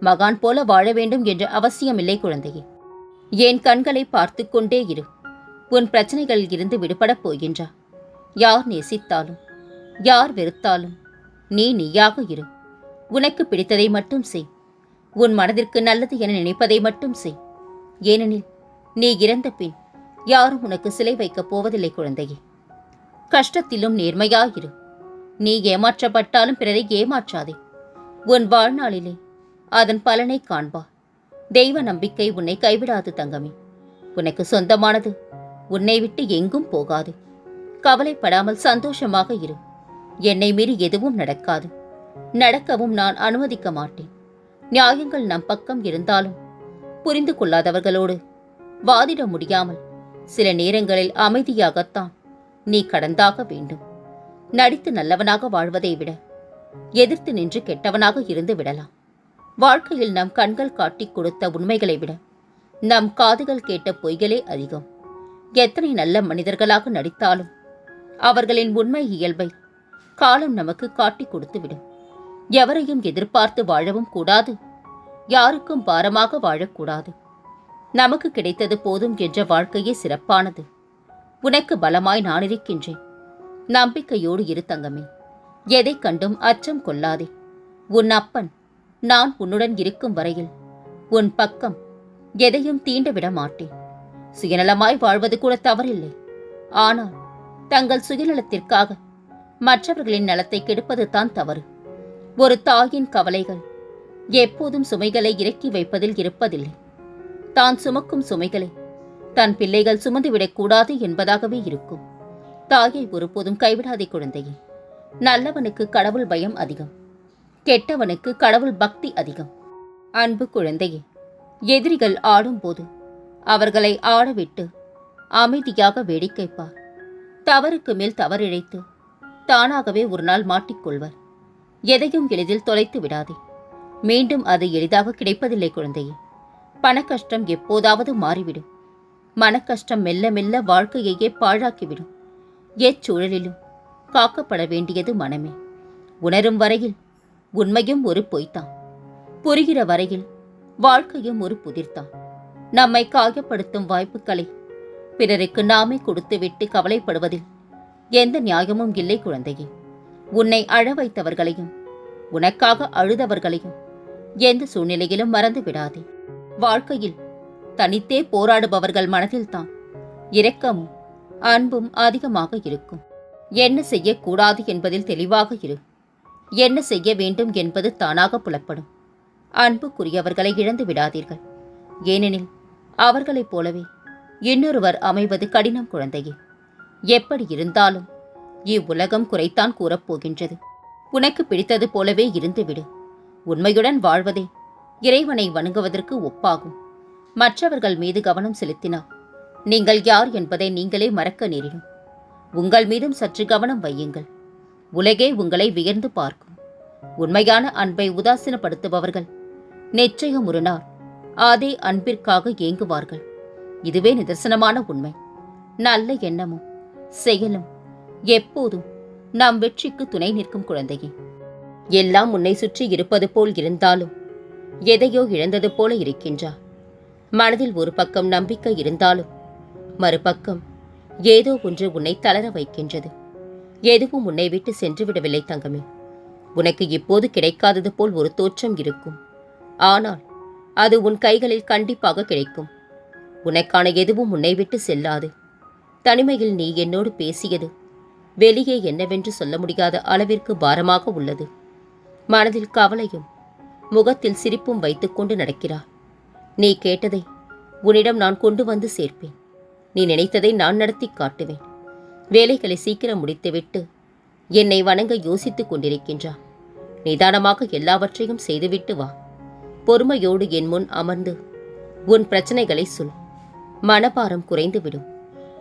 மகான் போல வாழ வேண்டும் என்ற அவசியமில்லை குழந்தையே. என் கண்களை பார்த்து கொண்டே இரு. உன் பிரச்சனைகளில் இருந்து விடுபடப் போகின்றா. யார் நேசித்தாலும் யார் வெறுத்தாலும் நீ நீயாக இரு. உனக்கு பிடித்ததை மட்டும் செய். உன் மனதிற்கு நல்லது என நினைப்பதை மட்டும் செய். ஏனெனில் நீ இறந்த பின் யாரும் உனக்கு சிலை வைக்கப் போவதில்லை குழந்தையே. கஷ்டத்திலும் நேர்மையாயிரு. நீ ஏமாற்றப்பட்டாலும் பிறரை ஏமாற்றாதே. உன் வாழ்நாளிலே அதன் பலனை காண்பா. தெய்வ நம்பிக்கை உன்னை கைவிடாது தங்கமே. உனக்கு சொந்தமானது உன்னை விட்டு எங்கும் போகாது. கவலைப்படாமல் சந்தோஷமாக இரு. என்னை மீறி எதுவும் நடக்காது. நடக்கவும் நான் அனுமதிக்க மாட்டேன். நியாயங்கள் நம் பக்கம் இருந்தாலும் புரிந்து கொள்ளாதவர்களோடு வாதிட முடியாமல் சில நேரங்களில் அமைதியாகத்தான் நீ கடந்தாக வேண்டும். நடித்து நல்லவனாக வாழ்வதை விட எதிர்த்து நின்று கெட்டவனாக இருந்து விடலாம். வாழ்க்கையில் நம் கண்கள் காட்டிக் கொடுத்த உண்மைகளை விட நம் காதுகள் கேட்ட பொய்களே அதிகம். எத்தனை நல்ல மனிதர்களாக நடித்தாலும் அவர்களின் உண்மை இயல்பை காலம் நமக்கு காட்டிக் கொடுத்துவிடும். எவரையும் எதிர்பார்த்து வாழவும் கூடாது. யாருக்கும் பாரமாக வாழக்கூடாது. நமக்கு கிடைத்தது போதும் என்ற வாழ்க்கையே சிறப்பானது. உனக்கு பலமாய் நான் இருக்கின்றேன் நம்பிக்கையோடு இரு தங்கமே. எதைக் கண்டும் அச்சம் கொள்ளாதே. உன் அப்பன் நான் உன்னுடன் இருக்கும் வரையில் உன் பக்கம் எதையும் தீண்ட விட மாட்டேன். சுயநலமாய் வாழ்வது கூட தவறில்லை. ஆனால் தங்கள் சுயநலத்திற்காக மற்றவர்களின் நலத்தை கெடுப்பது தான் தவறு. ஒரு தாயின் கவலைகள் எப்போதும் சுமைகளை இறக்கி வைப்பதில் இருப்பதில்லை. தான் சுமக்கும் சுமைகளை தன் பிள்ளைகள் சுமந்துவிடக் கூடாது என்பதாகவே இருக்கும். தாயை ஒருபோதும் கைவிடாதே குழந்தையே. நல்லவனுக்கு கடவுள் பயம் அதிகம். கெட்டவனுக்கு கடவுள் பக்தி அதிகம். அன்பு குழந்தையே எதிரிகள் ஆடும்போது அவர்களை ஆடவிட்டு அமைதியாக வேடிக்கை பார் தவறுக்கு மேல் தவறிழைத்து தானாகவே ஒரு நாள் மாட்டிக்கொள்வர். எதையும் எளிதில் தொலைத்து விடாதே. மீண்டும் அது எளிதாக கிடைப்பதில்லை குழந்தையே. பணக்கஷ்டம் எப்போதாவது மாறிவிடும். மனக்கஷ்டம் மெல்ல மெல்ல வாழ்க்கையையே பாழாக்கிவிடும். எச்சூழலிலும் காக்கப்பட வேண்டியது மனமே. உணரும் வரையில் உண்மையும் ஒரு பொய்தான் புரிகிற வரையில் வாழ்க்கையும் ஒரு புதிர்தான் நம்மை காயப்படுத்தும் வாய்ப்புகளை பிறருக்கு நாமே கொடுத்துவிட்டு கவலைப்படுவதில் எந்த நியாயமும் இல்லை குழந்தையே. உன்னை அழ வைத்தவர்களையும் உனக்காக அழுதவர்களையும் எந்த சூழ்நிலையிலும் மறந்து விடாதே. வாழ்க்கையில் தனித்தே போராடுபவர்கள் மனதில்தான் இரக்கமும் அன்பும் அதிகமாக இருக்கும். என்ன செய்யக்கூடாது என்பதில் தெளிவாக இரு. என்ன செய்ய வேண்டும் என்பது தானாக புலப்படும். அன்புக்குரியவர்களை இழந்து விடாதீர்கள். ஏனெனில் அவர்களைப் போலவே இன்னொருவர் அமைவது கடினம் குழந்தையே. எப்படி இருந்தாலும் இவ்வுலகம் குறைத்தான் கூறப்போகின்றது. உனக்கு பிடித்தது போலவே இருந்துவிடு. உண்மையுடன் வாழ்வதே இறைவனை வணங்குவதற்கு ஒப்பாகும். மற்றவர்கள் மீது கவனம் செலுத்தினால் நீங்கள் யார் என்பதை நீங்களே மறக்க நேரிடும். உங்கள் மீதும் சற்று கவனம் வையுங்கள். உலகே உங்களை வியர்ந்து பார்க்கும். உண்மையான அன்பை உதாசீனப்படுத்துபவர்கள். நிச்சயம் ஒரு நாள் அதே அன்பிற்காக ஏங்குவார்கள். இதுவே நிதர்சனமான உண்மை. நல்ல எண்ணமும் செயலும் எப்போதும் நம் வெற்றிக்கு துணை நிற்கும் குழந்தையே. எல்லாம் உன்னை சுற்றி இருப்பது போல் இருந்தாலும் எதையோ இழந்தது போல இருக்கின்றார் மனதில் ஒரு பக்கம் நம்பிக்கை இருந்தாலும் மறுபக்கம் ஏதோ ஒன்று உன்னை தளர வைக்கின்றது. எதுவும் உன்னை விட்டு சென்று விடவில்லை தங்கமே. உனக்கு இப்போது கிடைக்காதது போல் ஒரு தோற்றம் இருக்கும். ஆனால் அது உன் கைகளில் கண்டிப்பாக கிடைக்கும். உனக்கான எதுவும் உன்னை விட்டு செல்லாது. தனிமையில் நீ என்னோடு பேசியது வெளியே என்னவென்று சொல்ல முடியாத அளவிற்கு பாரமாக உள்ளது. மனதில் கவலையும் முகத்தில் சிரிப்பும் வைத்துக்கொண்டு நடக்கிறார். நீ கேட்டதை உன்னிடம் நான் கொண்டு வந்து சேர்ப்பேன். நீ நினைத்ததை நான் நடத்தி காட்டுவேன். வேலைகளை சீக்கிரம் முடித்துவிட்டு என்னை வணங்க யோசித்துக் கொண்டிருக்கின்றார். நிதானமாக எல்லாவற்றையும் செய்துவிட்டு வா. பொறுமையோடு என் முன் அமர்ந்து உன் பிரச்சனைகளை சொல். மனபாரம் குறைந்துவிடும்.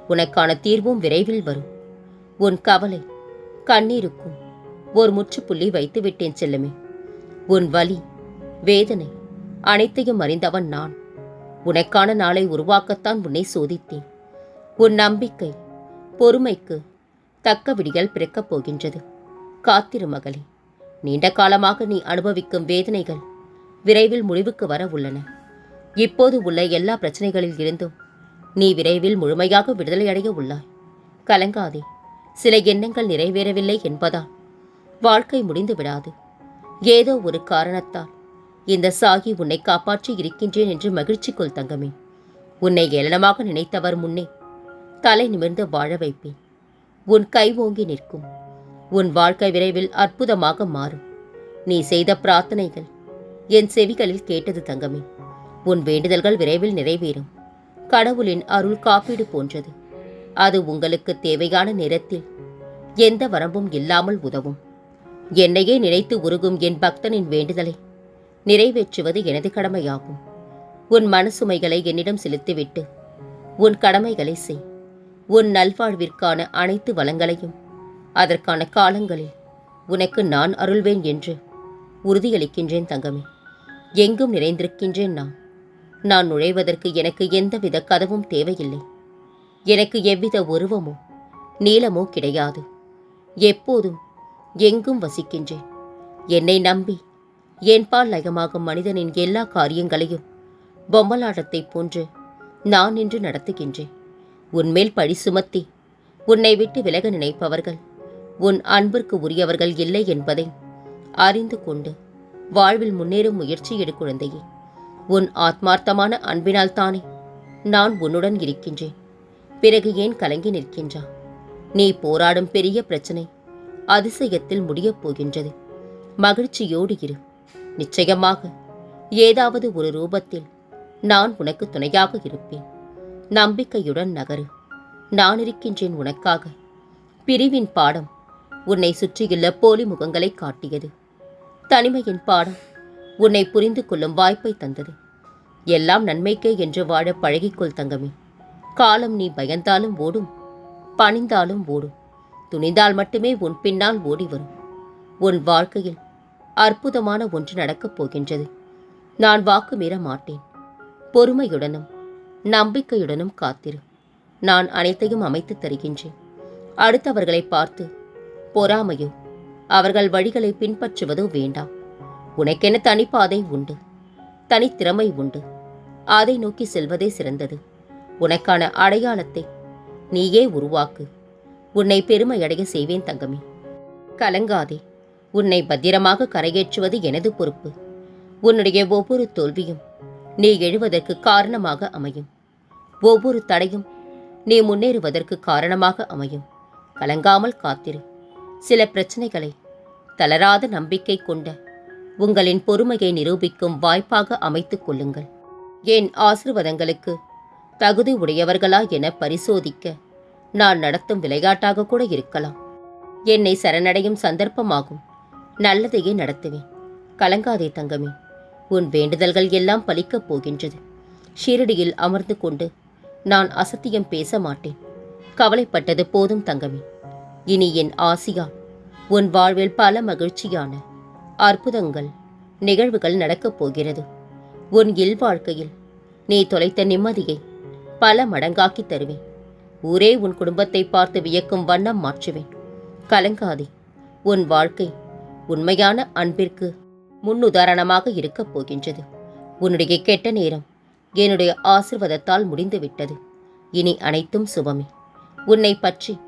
உனக்கான தீர்வும் விரைவில் வரும். உன் கவலை கண்ணீருக்கும். ஒரு முற்றுப்புள்ளி வைத்து விட்டேன் செல்லுமே. உன் வலி வேதனை அனைத்தையும் அறிந்தவன் நான். உனக்கான நாளை உருவாக்கத்தான் உன்னை சோதித்தேன். உன் நம்பிக்கை பொறுமைக்கு தக்க விடிகள் பிறக்கப் போகின்றது. காத்திரு மகளே நீண்ட காலமாக நீ அனுபவிக்கும் வேதனைகள் விரைவில் முடிவுக்கு வர உள்ளன. இப்போது உள்ள எல்லா பிரச்சனைகளில் இருந்தும் நீ விரைவில் முழுமையாக விடுதலையடைய உள்ளாய். கலங்காதே சில எண்ணங்கள் நிறைவேறவில்லை என்பதால் வாழ்க்கை முடிந்து விடாது. ஏதோ ஒரு காரணத்தால் இந்த சாகி உன்னை காப்பாற்றி இருக்கின்றேன் என்று மகிழ்ச்சிக்குள் தங்கமே. உன்னை ஏளனமாக நினைத்தவர் முன்னே தலை நிமிர்ந்து வாழ வைப்பேன். உன் கை ஓங்கி நிற்கும். உன் வாழ்க்கை விரைவில் அற்புதமாக மாறும். நீ செய்த பிரார்த்தனைகள் என் செவிகளில் கேட்டது தங்கமே. உன் வேண்டுதல்கள் விரைவில் நிறைவேறும். கடவுளின் அருள் காப்பீடு போன்றது. அது உங்களுக்கு தேவையான நேரத்தில் எந்த வரம்பும் இல்லாமல் உதவும். என்னையே நினைத்து உருகும் என் பக்தனின் வேண்டுதலை நிறைவேற்றுவது எனது கடமையாகும். உன் மனசுமைகளை என்னிடம் செலுத்திவிட்டு உன் கடமைகளை செய். உன் நல்வாழ்விற்கான அனைத்து வளங்களையும். அதற்கான காலங்களில் உனக்கு நான் அருள்வேன் என்று உறுதியளிக்கின்றேன் தங்கமே. எங்கும் நிறைந்திருக்கின்றேன் நான். நான் நுழைவதற்கு எனக்கு எந்தவித கதவும் தேவையில்லை. எனக்கு எவ்வித உருவமோ நீளமோ கிடையாது. எப்போதும் எங்கும் வசிக்கின்றேன். என்னை நம்பி என்பால் லயமாகும் மனிதனின் எல்லா காரியங்களையும் பொம்மலாட்டத்தைப் போன்று நான் நின்று நடத்துகின்றேன். உன்மேல் பழி சுமத்தி உன்னை விட்டு விலக நினைப்பவர்கள் உன் அன்பிற்கு உரியவர்கள் இல்லை என்பதை அறிந்து கொண்டு வாழ்வில் முன்னேறும் முயற்சி எடு குழந்தையே. உன் ஆத்மார்த்தமான அன்பினால் தானே நான் உன்னுடன் இருக்கின்றேன். பிறகு ஏன் கலங்கி நிற்கின்றா? நீ போராடும் பெரிய பிரச்சனை அதிசயத்தில் முடியப் போகின்றது. மகிழ்ச்சியோடு இரு. நிச்சயமாக ஏதாவது ஒரு ரூபத்தில் நான் உனக்கு துணையாக இருப்பேன். நம்பிக்கையுடன் நகரு. நான் இருக்கின்றேன் உனக்காக. பிரிவின் பாடம் உன்னை சுற்றியுள்ள போலி முகங்களை காட்டியது. தனிமையின் பாடம் உன்னை புரிந்து கொள்ளும் வாய்ப்பை தந்தது. எல்லாம் நன்மைக்கே என்று வாழ பழகிக்கொள் தங்கமே. காலம் நீ பயந்தாலும் ஓடும் பணிந்தாலும் ஓடும். துணிந்தால் மட்டுமே உன் பின்னால் ஓடி வரும் உன் வாழ்க்கையில் அற்புதமான ஒன்று நடக்கப் போகின்றது. நான் வாக்கு மீற மாட்டேன். பொறுமையுடனும் நம்பிக்கையுடனும் காத்திரு. நான் அனைத்தையும் அமைத்து தருகின்றேன். அடுத்தவர்களை பார்த்து பொறாமையோ அவர்கள் வழிகளை பின்பற்றுவதோ வேண்டாம். உனக்கென தனிப்பாதை உண்டு. தனித்திறமை உண்டு. அதை நோக்கி செல்வதே சிறந்தது. உனக்கான அடையாளத்தை நீயே உருவாக்கு. உன்னை பெருமையடைய செய்வேன் தங்கமே. கலங்காதே. உன்னை பத்திரமாக கரையேற்றுவது எனது பொறுப்பு. உன்னுடைய ஒவ்வொரு தோல்வியும் நீ எழுவதற்கு காரணமாக அமையும். ஒவ்வொரு தடையும் நீ முன்னேறுவதற்கு காரணமாக அமையும். கலங்காமல் காத்திரு. சில பிரச்சனைகளை தளராத நம்பிக்கை கொண்ட உங்களின் பொறுமையை நிரூபிக்கும் வாய்ப்பாக அமைத்துக் கொள்ளுங்கள். என் ஆசிர்வாதங்களுக்கு தகுதி உடையவர்களா என பரிசோதிக்க நான் நடத்தும் விளையாட்டாக கூட இருக்கலாம். என்னை சரணடையும் சந்தர்ப்பமாகும். நல்லதையே நடத்துவேன். கலங்காதே தங்கமே. உன் வேண்டுதல்கள் எல்லாம் பலிக்கப் போகின்றது. ஷீரடியில் அமர்ந்து கொண்டு நான் அசத்தியம் பேச மாட்டேன். கவலைப்பட்டது போதும் தங்கமே. இனி என் ஆசியா உன் வாழ்வில் பல மகிழ்ச்சியான அற்புதங்கள் நிகழ்வுகள் நடக்கப் போகிறது. உன் இல்வாழ்க்கையில் நீ தொலைத்த நிம்மதியை பல மடங்காக்கி தருவேன். ஊரே உன் குடும்பத்தை பார்த்து வியக்கும் வண்ணம் மாற்றுவேன். கலங்காதே உன் வாழ்க்கை உண்மையான அன்பிற்கு முன்னுதாரணமாக இருக்கப் போகின்றது. உன்னுடைய கெட்ட நேரம் என்னுடைய ஆசிர்வாதத்தால் முடிந்துவிட்டது. இனி அனைத்தும் சுபமே. உன்னை பற்றி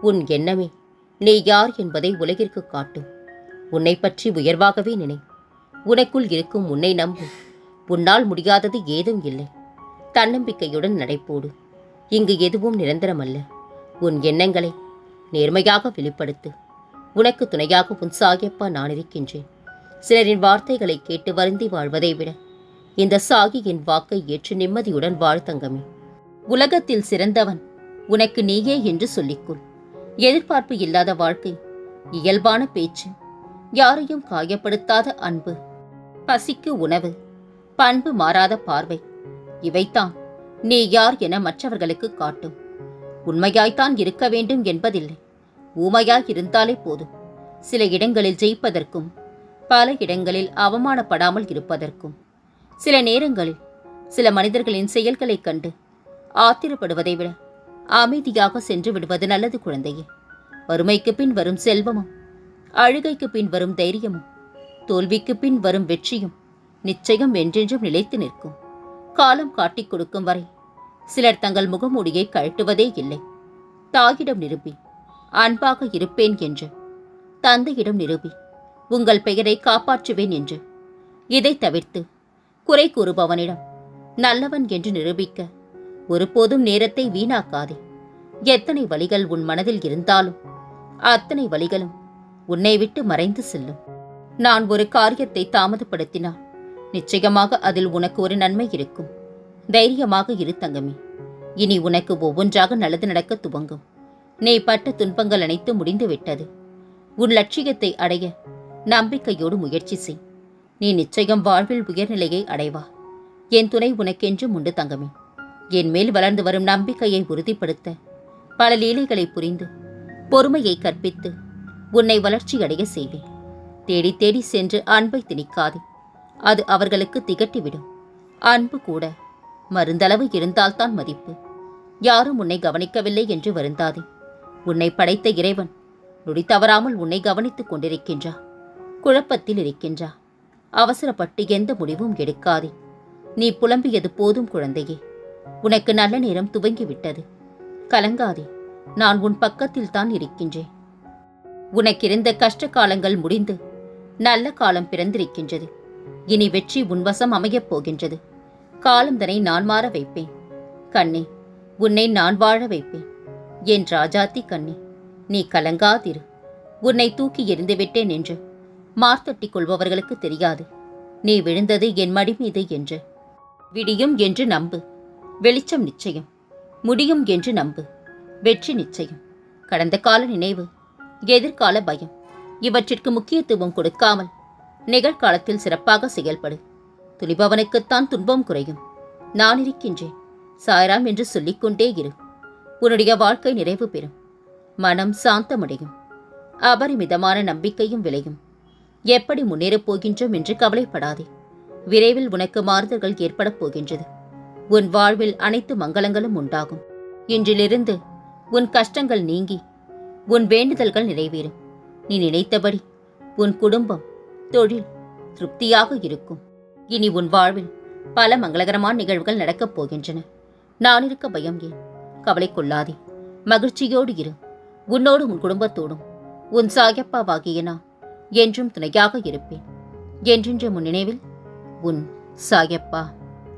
உன் எண்ணமே நீ யார் என்பதை உலகிற்கு காட்டும் உன்னை பற்றி உயர்வாகவே நினை. உனக்குள் இருக்கும் உன்னை நம்பு. உன்னால் முடியாதது ஏதும் இல்லை. தன்னம்பிக்கையுடன் நடைபோடு. இங்கு எதுவும் நிரந்தரமல்ல. உன் எண்ணங்களை நேர்மையாக வெளிப்படுத்து. உனக்கு துணையாக உன் சாகியப்பா நான் இருக்கின்றேன் சிலரின் வார்த்தைகளை கேட்டு வருந்தி வாழ்வதை விட இந்த சாகியின் வாக்கை ஏற்று நிம்மதியுடன் வாழ்த்தங்கமே உலகத்தில் சிறந்தவன் உனக்கு நீயே என்று சொல்லிக்கொள். எதிர்பார்ப்பு இல்லாத வாழ்க்கை இயல்பான பேச்சு யாரையும் காயப்படுத்தாத அன்பு பசிக்கு உணவு பண்பு மாறாத பார்வை இவைத்தான் நீ யார் என மற்றவர்களுக்கு காட்டும். உண்மையாய்த்தான் இருக்க வேண்டும் என்பதில்லை. ஊமையாய் இருந்தாலே போதும். சில இடங்களில் ஜெயிப்பதற்கும் பல இடங்களில் அவமானப்படாமல் இருப்பதற்கும். சில நேரங்களில் சில மனிதர்களின் செயல்களைக் கண்டு ஆத்திரப்படுவதை விட அமைதியாக சென்று விடுவது நல்லது குழந்தையே. வறுமைக்கு பின் வரும் செல்வமும் அழுகைக்கு பின் வரும் தைரியமும் தோல்விக்கு பின் வரும் வெற்றியும் நிச்சயம் என்றென்றும் நிலைத்து நிற்கும். காலம் காட்டிக் கொடுக்கும் வரை சிலர் தங்கள் முகமூடியை கழட்டுவதே இல்லை. தாயிடம் நிரூபி அன்பாக இருப்பேன் என்று தந்தையிடம் நிரூபி உங்கள் பெயரை காப்பாற்றுவேன் என்று இதை தவிர்த்து குறை கூறுபவனிடம் நல்லவன் என்று நிரூபிக்க ஒருபோதும் நேரத்தை வீணாக்காதே. எத்தனை வழிகள் உன் மனதில் இருந்தாலும் அத்தனை வழிகளும் உன்னை விட்டு மறைந்து செல்லும். நான் ஒரு காரியத்தை தாமதப்படுத்தினால் நிச்சயமாக அதில் உனக்கு ஒரு நன்மை இருக்கும். தைரியமாக இரு தங்கமே. இனி உனக்கு ஒவ்வொன்றாக நல்லது நடக்க துவங்கும். நீ பட்ட துன்பங்கள் அனைத்து முடிந்துவிட்டது. உன் லட்சியத்தை அடைய நம்பிக்கையோடு முயற்சி செய். நீ நிச்சயம் வாழ்வில் உயர்நிலையை அடைவா. என் துணை உனக்கென்றும் உண்டு தங்கமே. என் மேல் வளர்ந்து வரும் நம்பிக்கையை உறுதிப்படுத்த பல லீலைகளை புரிந்து பொறுமையை கற்பித்து உன்னை வளர்ச்சியடைய செய்வேன் தேடி தேடி சென்று அன்பை திணிக்காது. அது அவர்களுக்கு திகட்டிவிடும். அன்பு கூட மருந்தளவு இருந்தால்தான் மதிப்பு. யாரும் உன்னை கவனிக்கவில்லை என்று வருந்தாதே. உன்னை படைத்த இறைவன் நொடி தவறாமல் உன்னை கவனித்துக் கொண்டிருக்கின்றா. குழப்பத்தில் இருக்கின்றா. அவசரப்பட்டு எந்த முடிவும் எடுக்காதே. நீ புலம்பியது போதும் குழந்தையே. உனக்கு நல்ல நேரம் துவங்கிவிட்டது. கலங்காதே. நான் உன் பக்கத்தில் தான் இருக்கின்றேன். உனக்கிருந்த கஷ்ட காலங்கள் முடிந்து நல்ல காலம் பிறந்திருக்கின்றது. இனி வெற்றி உன்வசம் அமையப் போகின்றது. காலந்தனை நான் மாற வைப்பேன். கண்ணே உன்னை நான் வாழ வைப்பேன். என் ராஜாத்தி கண்ணே நீ கலங்காதிரு. உன்னை தூக்கி எறிந்துவிட்டேன் என்று மார்த்தட்டிக் கொள்பவர்களுக்கு தெரியாது. நீ விழுந்தது என் மடி மீது என்று. விடியும் என்று நம்பு. வெளிச்சம் நிச்சயம். முடியும் என்று நம்பு. வெற்றி நிச்சயம். கடந்த கால நினைவு. எதிர்கால பயம். இவற்றிற்கு முக்கியத்துவம் கொடுக்காமல் நிகழ்காலத்தில் சிறப்பாக செயல்படு. துணிபவனுக்குத்தான் துன்பம் குறையும். நான் இருக்கின்றேன். சாய்ராம் என்று சொல்லிக்கொண்டே இரு. உன்னுடைய வாழ்க்கை நிறைவு பெறும். மனம் சாந்தமடையும். அபரிமிதமான நம்பிக்கையும் விளையும். எப்படி முன்னேறப் போகின்றோம் என்று கவலைப்படாதே. விரைவில் உனக்கு மாறுதல்கள் ஏற்படப் போகின்றது. உன் வாழ்வில் அனைத்து மங்களங்களும் உண்டாகும். இன்றிலிருந்து உன் கஷ்டங்கள் நீங்கி உன் வேண்டுதல்கள் நிறைவேறும். நீ நினைத்தபடி உன் குடும்பம் தொழில் திருப்தியாக இருக்கும். இனி உன் வாழ்வில் பல மங்களகரமான நிகழ்வுகள் நடக்கப் போகின்றன. நான் இருக்க பயம் ஏன்? கவலை கொள்ளாதே. மகிழ்ச்சியோடு இரு. உன்னோடு உன் குடும்பத்தோடும். உன் சாயப்பாவாகிய நான் என்றும் துணையாக இருப்பேன். என்றென்ற முன் நினைவில் உன் சாயப்பா.